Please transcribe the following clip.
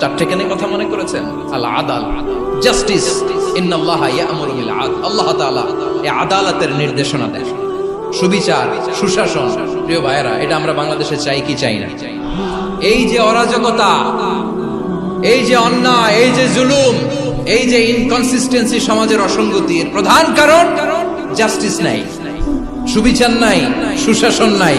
চারটে কেন কথা মনে করেছেন? আল আদাল জাস্টিস আদল আল্লাহ আদালতের নির্দেশনা দেন। সুবিচার, সুশাসন, প্রিয় ভাইয়েরা, এটা আমরা বাংলাদেশে চাই কি চাই না? এই যে অরাজকতা, এই যে অন্যায়, এই যে জুলুম, এই যে ইনকনসিস্টেন্সি সমাজের অসঙ্গতির প্রধান কারণ জাস্টিস নাই, সুবিচার নাই, সুশাসন নাই